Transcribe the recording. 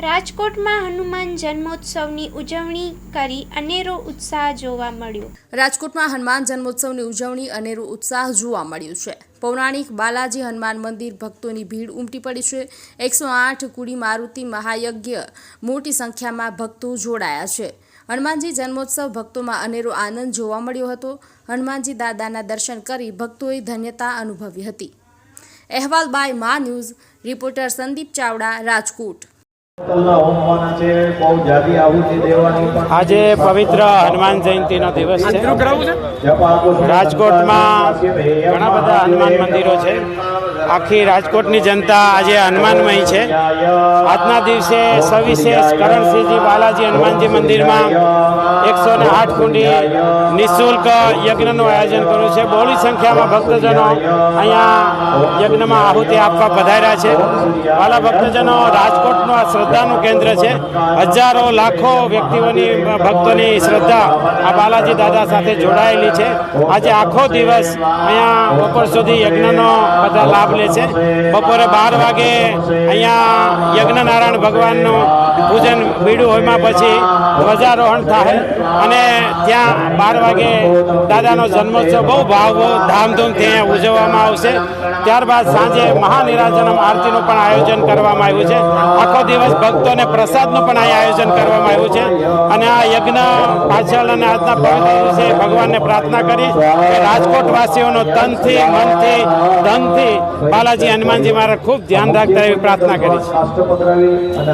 રાજકોટમાં હનુમાન જન્મોત્સવની ઉજવણી કરી અનેરો ઉત્સાહ જોવા મળ્યો. રાજકોટમાં હનુમાન જન્મોત્સવની ઉજવણી અનેરો ઉત્સાહ જોવા મળ્યું છે. પૌરાણિક બાલાજી હનુમાન મંદિર ભક્તોની ભીડ ઉમટી પડી છે. એકસો આઠ કુડી મારુતિ મહાયજ્ઞ મોટી સંખ્યામાં ભક્તો જોડાયા છે. હનુમાનજી જન્મોત્સવ ભક્તોમાં અનેરો આનંદ જોવા મળ્યો હતો. હનુમાનજી દાદાના દર્શન કરી ભક્તોએ ધન્યતા અનુભવી હતી. અહેવાલ by Maa news, reporter Sandeep Chavda, Rajkot. આજે પવિત્ર હનુમાન જયંતિનો દિવસ છે? રાજકોટમાં ઘણા બધા હનુમાન મંદિરો છે. આખી રાજકોટની જનતા આજે હનુમાનમય છે. આજના દિવસે સવિશેષ કરણસિંહજી બાલાજી હનુમાનજી મંદિરમાં એકસો ને આઠ કુંડી નિઃશુલ્ક યજ્ઞનું આયોજન કર્યું છે. બહોળી સંખ્યામાં ભક્તજનો અહીંયા યજ્ઞમાં આહુતિ આપવા પધાર્યા છે. વાલા ભક્તજનો, રાજકોટનું આ શ્રદ્ધાનું કેન્દ્ર છે. હજારો, લાખો વ્યક્તિઓની, ભક્તોની શ્રદ્ધા આ બાલાજી દાદા સાથે જોડાયેલી છે. આજે આખો દિવસ અહીંયા બપોર સુધી યજ્ઞનો બધા લાભ લે છે. બપોરે બાર વાગે અહીંયા યજ્ઞનારાયણ ભગવાનનું પૂજન બીડું હોયમાં પછી ધ્વજારોહણ થાય અને ત્યાં બાર વાગે દાદાનો જન્મોત્સવ બહુ ભાવ ધામધૂમથી અહીંયા ઉજવવામાં આવશે. ત્યારબાદ સાંજે મહાનિરાજનમ આરતીનું પણ આયોજન કરવામાં આવ્યું છે. આખો દિવસ ભક્તોને પ્રસાદનું પણ અહીંયા આયોજન કરવામાં આવ્યું છે. અને આ યજ્ઞ પાછળ અને આજના દિવસે ભગવાનને પ્રાર્થના કરી કે રાજકોટ વાસીઓનો તનથી મનથી, ધનથી બાલાજી હનુમાનજી મારા ખૂબ ધ્યાન રાખતા એવી પ્રાર્થના કરી છે રાષ્ટ્રપતિ અને